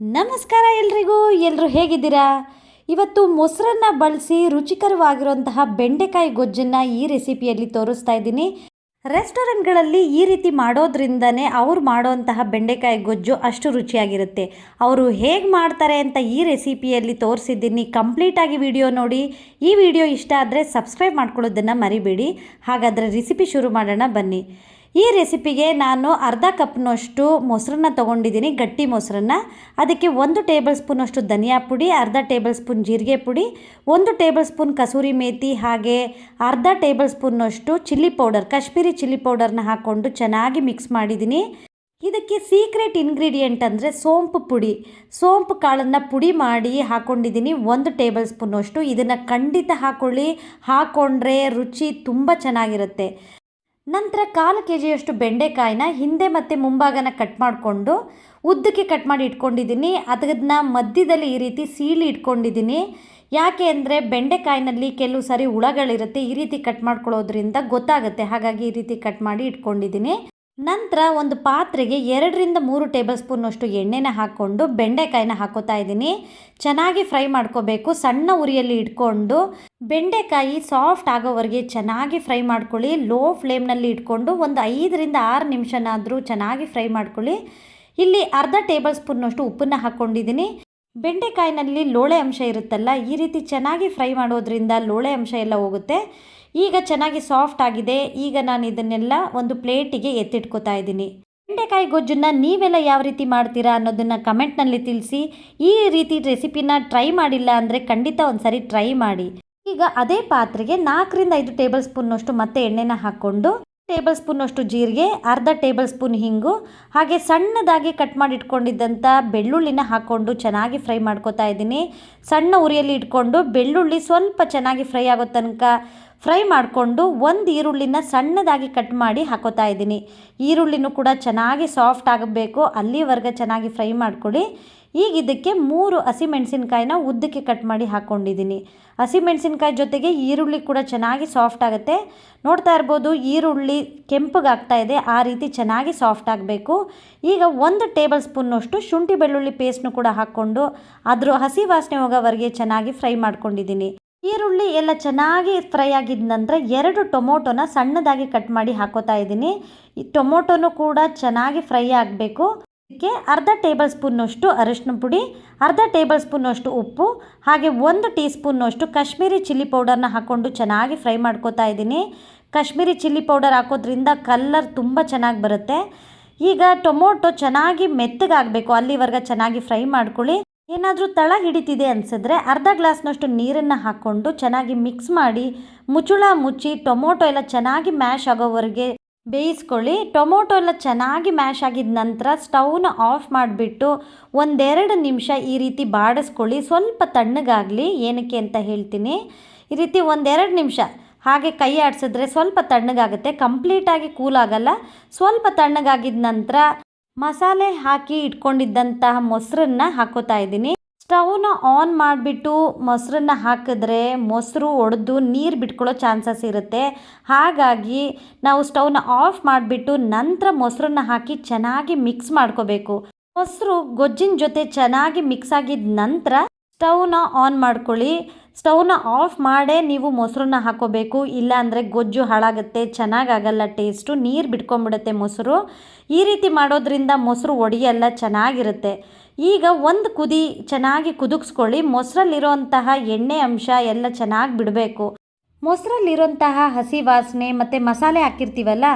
ನಮಸ್ಕಾರ ಎಲ್ರಿಗೂ ಎಲ್ಲರೂ ಹೇಗಿದ್ದೀರಾ? ಇವತ್ತು ಮೊಸರನ್ನ ಬಳಸಿ ರುಚಿಕರವಾಗಿರುವಂತಹ ಬೆಂಡೆಕಾಯಿ ಗೊಜ್ಜನ್ನು ಈ ರೆಸಿಪಿಯಲ್ಲಿ ತೋರಿಸ್ತಾ ಇದ್ದೀನಿ. ರೆಸ್ಟೋರೆಂಟ್ಗಳಲ್ಲಿ ಈ ರೀತಿ ಮಾಡೋದ್ರಿಂದನೇ ಅವ್ರು ಮಾಡೋವಂತಹ ಬೆಂಡೆಕಾಯಿ ಗೊಜ್ಜು ಅಷ್ಟು ರುಚಿಯಾಗಿರುತ್ತೆ. ಅವರು ಹೇಗೆ ಮಾಡ್ತಾರೆ ಅಂತ ಈ ರೆಸಿಪಿಯಲ್ಲಿ ತೋರಿಸಿದ್ದೀನಿ. ಕಂಪ್ಲೀಟಾಗಿ ವಿಡಿಯೋ ನೋಡಿ. ಈ ವಿಡಿಯೋ ಇಷ್ಟ ಆದರೆ ಸಬ್ಸ್ಕ್ರೈಬ್ ಮಾಡ್ಕೊಳ್ಳೋದನ್ನು ಮರಿಬೇಡಿ. ಹಾಗಾದರೆ ರೆಸಿಪಿ ಶುರು ಮಾಡೋಣ ಬನ್ನಿ. ಈ ರೆಸಿಪಿಗೆ ನಾನು ಅರ್ಧ ಕಪ್ನಷ್ಟು ಮೊಸರನ್ನ ತೊಗೊಂಡಿದ್ದೀನಿ, ಗಟ್ಟಿ ಮೊಸರನ್ನ. ಅದಕ್ಕೆ ಒಂದು ಟೇಬಲ್ ಸ್ಪೂನಷ್ಟು ಧನಿಯಾ ಪುಡಿ, ಅರ್ಧ ಟೇಬಲ್ ಸ್ಪೂನ್ ಜೀರಿಗೆ ಪುಡಿ, ಒಂದು ಟೇಬಲ್ ಸ್ಪೂನ್ ಕಸೂರಿ ಮೇಥಿ ಹಾಗೆ ಅರ್ಧ ಟೇಬಲ್ ಸ್ಪೂನಷ್ಟು ಚಿಲ್ಲಿ ಪೌಡರ್, ಕಾಶ್ಮೀರಿ ಚಿಲ್ಲಿ ಪೌಡರ್ನ ಹಾಕ್ಕೊಂಡು ಚೆನ್ನಾಗಿ ಮಿಕ್ಸ್ ಮಾಡಿದ್ದೀನಿ. ಇದಕ್ಕೆ ಸೀಕ್ರೆಟ್ ಇಂಗ್ರೀಡಿಯೆಂಟ್ ಅಂದರೆ ಸೋಂಪು ಪುಡಿ. ಸೋಂಪು ಕಾಳನ್ನು ಪುಡಿ ಮಾಡಿ ಹಾಕ್ಕೊಂಡಿದ್ದೀನಿ ಒಂದು ಟೇಬಲ್ ಸ್ಪೂನಷ್ಟು. ಇದನ್ನು ಖಂಡಿತ ಹಾಕ್ಕೊಳ್ಳಿ ಹಾಕ್ಕೊಂಡ್ರೆ ರುಚಿ ತುಂಬ ಚೆನ್ನಾಗಿರುತ್ತೆ. ನಂತರ ಕಾಲು ಕೆ ಜಿಯಷ್ಟು ಬೆಂಡೆಕಾಯಿನ ಹಿಂದೆ ಮತ್ತು ಮುಂಭಾಗನ ಕಟ್ ಮಾಡಿಕೊಂಡು ಉದ್ದಕ್ಕೆ ಕಟ್ ಮಾಡಿ ಇಟ್ಕೊಂಡಿದ್ದೀನಿ. ಅದನ್ನ ಮಧ್ಯದಲ್ಲಿ ಈ ರೀತಿ ಸೀಳಿ ಇಟ್ಕೊಂಡಿದ್ದೀನಿ. ಯಾಕೆ ಅಂದರೆ ಬೆಂಡೆಕಾಯಿನಲ್ಲಿ ಕೆಲವು ಸಾರಿ ಹುಳಗಳಿರುತ್ತೆ, ಈ ರೀತಿ ಕಟ್ ಮಾಡ್ಕೊಳ್ಳೋದ್ರಿಂದ ಗೊತ್ತಾಗುತ್ತೆ. ಹಾಗಾಗಿ ಈ ರೀತಿ ಕಟ್ ಮಾಡಿ ಇಟ್ಕೊಂಡಿದ್ದೀನಿ. ನಂತರ ಒಂದು ಪಾತ್ರೆಗೆ ಎರಡರಿಂದ ಮೂರು ಟೇಬಲ್ ಸ್ಪೂನಷ್ಟು ಎಣ್ಣೆನ ಹಾಕ್ಕೊಂಡು ಬೆಂಡೆಕಾಯಿನ ಹಾಕೋತಾ ಇದ್ದೀನಿ. ಚೆನ್ನಾಗಿ ಫ್ರೈ ಮಾಡ್ಕೋಬೇಕು. ಸಣ್ಣ ಉರಿಯಲ್ಲಿ ಇಟ್ಕೊಂಡು ಬೆಂಡೆಕಾಯಿ ಸಾಫ್ಟ್ ಆಗೋವರೆಗೆ ಚೆನ್ನಾಗಿ ಫ್ರೈ ಮಾಡ್ಕೊಳ್ಳಿ. ಲೋ ಫ್ಲೇಮ್ನಲ್ಲಿ ಇಟ್ಕೊಂಡು ಒಂದು ಐದರಿಂದ ಆರು ನಿಮಿಷನಾದರೂ ಚೆನ್ನಾಗಿ ಫ್ರೈ ಮಾಡ್ಕೊಳ್ಳಿ. ಇಲ್ಲಿ ಅರ್ಧ ಟೇಬಲ್ ಸ್ಪೂನ್ನಷ್ಟು ಉಪ್ಪನ್ನು ಹಾಕ್ಕೊಂಡಿದ್ದೀನಿ. ಬೆಂಡೆಕಾಯಿನಲ್ಲಿ ಲೋಳೆ ಅಂಶ ಇರುತ್ತಲ್ಲ, ಈ ರೀತಿ ಚೆನ್ನಾಗಿ ಫ್ರೈ ಮಾಡೋದ್ರಿಂದ ಲೋಳೆ ಅಂಶ ಎಲ್ಲ ಹೋಗುತ್ತೆ. ಈಗ ಚೆನ್ನಾಗಿ ಸಾಫ್ಟ್ ಆಗಿದೆ. ಈಗ ನಾನು ಇದನ್ನೆಲ್ಲ ಒಂದು ಪ್ಲೇಟಿಗೆ ಎತ್ತಿಟ್ಕೋತಾ ಇದ್ದೀನಿ. ಬೆಂಡೆಕಾಯಿ ಗೊಜ್ಜನ್ನು ನೀವೆಲ್ಲ ಯಾವ ರೀತಿ ಮಾಡ್ತೀರಾ ಅನ್ನೋದನ್ನು ಕಮೆಂಟ್ನಲ್ಲಿ ತಿಳಿಸಿ. ಈ ರೀತಿ ರೆಸಿಪಿನ ಟ್ರೈ ಮಾಡಿಲ್ಲ ಅಂದರೆ ಖಂಡಿತ ಒಂದು ಸರಿ ಟ್ರೈ ಮಾಡಿ. ಈಗ ಅದೇ ಪಾತ್ರೆಗೆ ನಾಲ್ಕರಿಂದ ಐದು ಟೇಬಲ್ ಸ್ಪೂನ್ನಷ್ಟು ಮತ್ತೆ ಎಣ್ಣೆನ ಹಾಕ್ಕೊಂಡು, ಟೇಬಲ್ ಸ್ಪೂನಷ್ಟು ಜೀರಿಗೆ, ಅರ್ಧ ಟೇಬಲ್ ಸ್ಪೂನ್ ಹಿಂಗು, ಹಾಗೆ ಸಣ್ಣದಾಗಿ ಕಟ್ ಮಾಡಿಟ್ಕೊಂಡಿದ್ದಂಥ ಬೆಳ್ಳುಳ್ಳಿನ ಹಾಕ್ಕೊಂಡು ಚೆನ್ನಾಗಿ ಫ್ರೈ ಮಾಡ್ಕೊತಾ ಇದ್ದೀನಿ. ಸಣ್ಣ ಉರಿಯಲ್ಲಿ ಇಟ್ಕೊಂಡು ಬೆಳ್ಳುಳ್ಳಿ ಸ್ವಲ್ಪ ಚೆನ್ನಾಗಿ ಫ್ರೈ ಆಗೋ ತನಕ ಫ್ರೈ ಮಾಡಿಕೊಂಡು ಒಂದು ಈರುಳ್ಳಿನ ಸಣ್ಣದಾಗಿ ಕಟ್ ಮಾಡಿ ಹಾಕೋತಾ ಇದ್ದೀನಿ. ಈರುಳ್ಳಿನೂ ಕೂಡ ಚೆನ್ನಾಗಿ ಸಾಫ್ಟ್ ಆಗಬೇಕು. ಅಲ್ಲಿವರೆಗೆ ಚೆನ್ನಾಗಿ ಫ್ರೈ ಮಾಡ್ಕೊಳ್ಳಿ. ಈಗ ಇದಕ್ಕೆ ಮೂರು ಹಸಿಮೆಣಸಿನ್ಕಾಯಿನ ಉದ್ದಕ್ಕೆ ಕಟ್ ಮಾಡಿ ಹಾಕ್ಕೊಂಡಿದ್ದೀನಿ ಹಸಿಮೆಣಸಿನ್ಕಾಯಿ ಜೊತೆಗೆ ಈರುಳ್ಳಿ ಕೂಡ ಚೆನ್ನಾಗಿ ಸಾಫ್ಟ್ ಆಗುತ್ತೆ. ನೋಡ್ತಾ ಇರ್ಬೋದು, ಈರುಳ್ಳಿ ಕೆಂಪಗಾಗ್ತಾ ಇದೆ. ಆ ರೀತಿ ಚೆನ್ನಾಗಿ ಸಾಫ್ಟ್ ಆಗಬೇಕು. ಈಗ ಒಂದು ಟೇಬಲ್ ಸ್ಪೂನ್ನಷ್ಟು ಶುಂಠಿ ಬೆಳ್ಳುಳ್ಳಿ ಪೇಸ್ಟ್ನು ಕೂಡ ಹಾಕ್ಕೊಂಡು ಅದರ ಹಸಿ ವಾಸನೆ ಹೋಗೋವರೆಗೆ ಚೆನ್ನಾಗಿ ಫ್ರೈ ಮಾಡ್ಕೊಂಡಿದ್ದೀನಿ. ಈರುಳ್ಳಿ ಎಲ್ಲ ಚೆನ್ನಾಗಿ ಫ್ರೈ ಆಗಿದ ನಂತರ ಎರಡು ಟೊಮೊಟೊನ ಸಣ್ಣದಾಗಿ ಕಟ್ ಮಾಡಿ ಹಾಕೋತಾ ಇದ್ದೀನಿ. ಈ ಟೊಮೊಟೊನು ಕೂಡ ಚೆನ್ನಾಗಿ ಫ್ರೈ ಆಗಬೇಕು. ಇದಕ್ಕೆ ಅರ್ಧ ಟೇಬಲ್ ಸ್ಪೂನ್ನಷ್ಟು ಅರಿಶಿನ ಪುಡಿ, ಅರ್ಧ ಟೇಬಲ್ ಸ್ಪೂನ್ನಷ್ಟು ಉಪ್ಪು, ಹಾಗೆ ಒಂದು ಟೀ ಸ್ಪೂನ್ನಷ್ಟು ಕಾಶ್ಮೀರಿ ಚಿಲ್ಲಿ ಪೌಡರ್ನ ಹಾಕ್ಕೊಂಡು ಚೆನ್ನಾಗಿ ಫ್ರೈ ಮಾಡ್ಕೋತಾ ಇದ್ದೀನಿ. ಕಾಶ್ಮೀರಿ ಚಿಲ್ಲಿ ಪೌಡರ್ ಹಾಕೋದ್ರಿಂದ ಕಲ್ಲರ್ ತುಂಬ ಚೆನ್ನಾಗಿ ಬರುತ್ತೆ. ಈಗ ಟೊಮೊಟೊ ಚೆನ್ನಾಗಿ ಮೆತ್ತಗಾಗಬೇಕು. ಅಲ್ಲಿವರೆಗೆ ಚೆನ್ನಾಗಿ ಫ್ರೈ ಮಾಡ್ಕೊಳ್ಳಿ. ಏನಾದರೂ ತಳ ಹಿಡಿತಿದೆ ಅನಿಸಿದ್ರೆ ಅರ್ಧ ಗ್ಲಾಸ್ನಷ್ಟು ನೀರನ್ನು ಹಾಕ್ಕೊಂಡು ಚೆನ್ನಾಗಿ ಮಿಕ್ಸ್ ಮಾಡಿ ಮುಚ್ಚುಳ ಮುಚ್ಚಿ ಟೊಮೊಟೊ ಎಲ್ಲ ಚೆನ್ನಾಗಿ ಮ್ಯಾಶ್ ಆಗೋವರೆಗೆ ಬೇಯಿಸ್ಕೊಳ್ಳಿ. ಟೊಮೊಟೊ ಎಲ್ಲ ಚೆನ್ನಾಗಿ ಮ್ಯಾಶ್ ಆಗಿದ ನಂತರ ಸ್ಟವ್ನ ಆಫ್ ಮಾಡಿಬಿಟ್ಟು ಒಂದೆರಡು ನಿಮಿಷ ಈ ರೀತಿ ಬಾಡಿಸ್ಕೊಳ್ಳಿ. ಸ್ವಲ್ಪ ತಣ್ಣಗಾಗಲಿ. ಏನಕ್ಕೆ ಅಂತ ಹೇಳ್ತೀನಿ. ಈ ರೀತಿ ಒಂದೆರಡು ನಿಮಿಷ. ಹಾಗೆ ಕೈ ಆಡಿಸಿದ್ರೆ ಸ್ವಲ್ಪ ತಣ್ಣಗಾಗುತ್ತೆ. ಕಂಪ್ಲೀಟಾಗಿ ಕೂಲ್ ಆಗಲ್ಲ. ಸ್ವಲ್ಪ ತಣ್ಣಗಾಗಿದ ನಂತರ ಮಸಾಲೆ ಹಾಕಿ ಇಟ್ಕೊಂಡಿದ್ದಂತಹ ಮೊಸರನ್ನ ಹಾಕೋತಾ ಇದ್ದೀನಿ. ಸ್ಟವ್ನ ಆನ್ ಮಾಡಿಬಿಟ್ಟು ಮೊಸರನ್ನ ಹಾಕಿದ್ರೆ ಮೊಸರು ಒಡೆದು ನೀರು ಬಿಟ್ಕೊಳ್ಳೋ ಚಾನ್ಸಸ್ ಇರುತ್ತೆ. ಹಾಗಾಗಿ ನಾವು ಸ್ಟವ್ನ ಆಫ್ ಮಾಡಿಬಿಟ್ಟು ನಂತರ ಮೊಸರನ್ನ ಹಾಕಿ ಚೆನ್ನಾಗಿ ಮಿಕ್ಸ್ ಮಾಡ್ಕೋಬೇಕು. ಮೊಸರು ಗೊಜ್ಜಿನ ಜೊತೆ ಚೆನ್ನಾಗಿ ಮಿಕ್ಸ್ ಆಗಿದ ನಂತರ ಸ್ಟವ್ನ ಆನ್ ಮಾಡ್ಕೊಳ್ಳಿ. ಸ್ಟವ್ನ ಆಫ್ ಮಾಡೇ ನೀವು ಮೊಸರನ್ನ ಹಾಕೋಬೇಕು ಇಲ್ಲ ಅಂದರೆ ಗೊಜ್ಜು ಹಾಳಾಗುತ್ತೆ, ಚೆನ್ನಾಗಾಗಲ್ಲ, ಟೇಸ್ಟು ನೀರು ಬಿಟ್ಕೊಂಬಿಡುತ್ತೆ ಮೊಸರು. ಈ ರೀತಿ ಮಾಡೋದ್ರಿಂದ ಮೊಸರು ಒಡೆಯಲ್ಲ ಚೆನ್ನಾಗಿರುತ್ತೆ. ಈಗ ಒಂದು ಕುದಿ ಚೆನ್ನಾಗಿ ಕುದುಗಿಸ್ಕೊಳ್ಳಿ ಮೊಸರಲ್ಲಿರೋಂತಹ ಎಣ್ಣೆ ಅಂಶ ಎಲ್ಲ ಚೆನ್ನಾಗಿ ಬಿಡಬೇಕು. ಮೊಸರಲ್ಲಿರೋಂತಹ ಹಸಿ ವಾಸನೆ ಮತ್ತು ಮಸಾಲೆ ಹಾಕಿರ್ತೀವಲ್ಲ,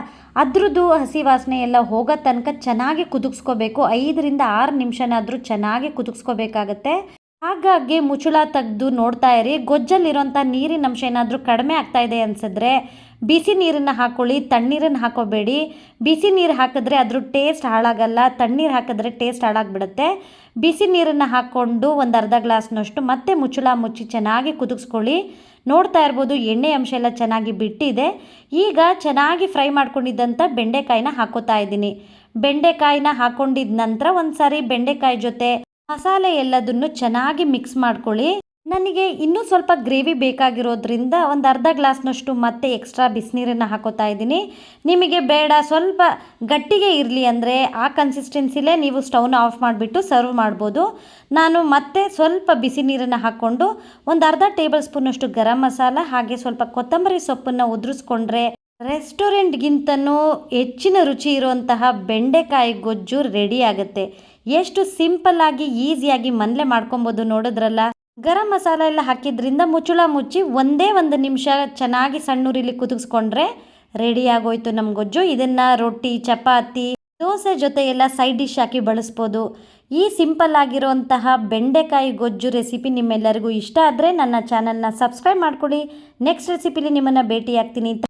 ಅದ್ರದ್ದು ಹಸಿ ವಾಸನೆ ಎಲ್ಲ ಹೋಗೋ ತನಕ ಚೆನ್ನಾಗಿ ಕುದಿಸ್ಕೋಬೇಕು ಐದರಿಂದ ಆರು ನಿಮಿಷನಾದರೂ ಚೆನ್ನಾಗಿ ಕುದಿಸ್ಕೋಬೇಕಾಗತ್ತೆ ಹಾಗಾಗಿ ಮುಚ್ಚಳ ತೆಗೆದು ನೋಡ್ತಾ ಇರಿ. ಗೊಜ್ಜಲ್ಲಿರೋಂಥ ನೀರಿನ ಅಂಶ ಏನಾದರೂ ಕಡಿಮೆ ಆಗ್ತಾ ಇದೆ ಅನಿಸಿದ್ರೆ ಬಿಸಿ ನೀರನ್ನು ಹಾಕೊಳ್ಳಿ, ತಣ್ಣೀರನ್ನು ಹಾಕೋಬೇಡಿ. ಬಿಸಿ ನೀರು ಹಾಕಿದ್ರೆ ಅದ್ರ ಟೇಸ್ಟ್ ಹಾಳಾಗಲ್ಲ, ತಣ್ಣೀರು ಹಾಕಿದ್ರೆ ಟೇಸ್ಟ್ ಹಾಳಾಗ್ಬಿಡುತ್ತೆ. ಬಿಸಿ ನೀರನ್ನು ಹಾಕ್ಕೊಂಡು ಒಂದು ಅರ್ಧ ಗ್ಲಾಸ್ನಷ್ಟು ಮತ್ತೆ ಮುಚ್ಚಳ ಮುಚ್ಚಿ ಚೆನ್ನಾಗಿ ಕುದಿಸ್ಕೊಳ್ಳಿ. ನೋಡ್ತಾ ಇರ್ಬೋದು ಎಣ್ಣೆ ಅಂಶ ಎಲ್ಲ ಚೆನ್ನಾಗಿ ಬಿಟ್ಟಿದೆ. ಈಗ ಚೆನ್ನಾಗಿ ಫ್ರೈ ಮಾಡ್ಕೊಂಡಿದ್ದಂಥ ಬೆಂಡೆಕಾಯಿನ ಹಾಕೋತಾ ಇದ್ದೀನಿ. ಬೆಂಡೆಕಾಯಿನ ಹಾಕ್ಕೊಂಡಿದ ನಂತರ ಒಂದು ಸಾರಿ ಬೆಂಡೆಕಾಯಿ ಜೊತೆ ಮಸಾಲೆ ಎಲ್ಲದನ್ನು ಚೆನ್ನಾಗಿ ಮಿಕ್ಸ್ ಮಾಡ್ಕೊಳ್ಳಿ. ನನಗೆ ಇನ್ನೂ ಸ್ವಲ್ಪ ಗ್ರೇವಿ ಬೇಕಾಗಿರೋದ್ರಿಂದ ಒಂದು ಅರ್ಧ ಗ್ಲಾಸ್ನಷ್ಟು ಮತ್ತೆ ಎಕ್ಸ್ಟ್ರಾ ಬಿಸಿನೀರನ್ನು ಹಾಕೋತಾ ಇದ್ದೀನಿ. ನಿಮಗೆ ಬೇಡ, ಸ್ವಲ್ಪ ಗಟ್ಟಿಗೆ ಇರಲಿ ಅಂದರೆ ಆ ಕನ್ಸಿಸ್ಟೆನ್ಸಿಲೇ ನೀವು ಸ್ಟೌನ್ ಆಫ್ ಮಾಡಿಬಿಟ್ಟು ಸರ್ವ್ ಮಾಡ್ಬೋದು. ನಾನು ಮತ್ತೆ ಸ್ವಲ್ಪ ಬಿಸಿ ನೀರನ್ನು ಹಾಕ್ಕೊಂಡು ಒಂದು ಅರ್ಧ ಟೇಬಲ್ ಸ್ಪೂನಷ್ಟು ಗರಂ ಮಸಾಲ ಹಾಗೆ ಸ್ವಲ್ಪ ಕೊತ್ತಂಬರಿ ಸೊಪ್ಪನ್ನು ಉದುರಿಸ್ಕೊಂಡ್ರೆ ರೆಸ್ಟೋರೆಂಟ್ಗಿಂತನೂ ಹೆಚ್ಚಿನ ರುಚಿ ಇರುವಂತಹ ಬೆಂಡೆಕಾಯಿ ಗೊಜ್ಜು ರೆಡಿ ಆಗುತ್ತೆ. ಎಷ್ಟು ಸಿಂಪಲ್ ಆಗಿ ಈಸಿಯಾಗಿ ಮನೇಲೆ ಮಾಡ್ಕೊಬೋದು ನೋಡಿದ್ರಲ್ಲ. ಗರಂ ಮಸಾಲ ಎಲ್ಲ ಹಾಕಿದ್ರಿಂದ ಮುಚ್ಚುಳ ಮುಚ್ಚಿ ಒಂದೇ ಒಂದು ನಿಮಿಷ ಚೆನ್ನಾಗಿ ಸಣ್ಣೂರಿಲಿ ಕುದಿಸ್ಕೊಂಡ್ರೆ ರೆಡಿ ಆಗೋಯ್ತು ನಮ್ಮ ಗೊಜ್ಜು. ಇದನ್ನ ರೊಟ್ಟಿ, ಚಪಾತಿ, ದೋಸೆ ಜೊತೆ ಎಲ್ಲ ಸೈಡ್ ಡಿಶ್ ಹಾಕಿ ಬಳಸ್ಬೋದು. ಈ ಸಿಂಪಲ್ ಆಗಿರುವಂತಹ ಬೆಂಡೆಕಾಯಿ ಗೊಜ್ಜು ರೆಸಿಪಿ ನಿಮ್ಮೆಲ್ಲರಿಗೂ ಇಷ್ಟ ಆದರೆ ನನ್ನ ಚಾನಲ್ನ ಸಬ್ಸ್ಕ್ರೈಬ್ ಮಾಡ್ಕೊಳ್ಳಿ. ನೆಕ್ಸ್ಟ್ ರೆಸಿಪಿಲಿ ನಿಮ್ಮನ್ನು ಭೇಟಿ ಆಗ್ತೀನಿ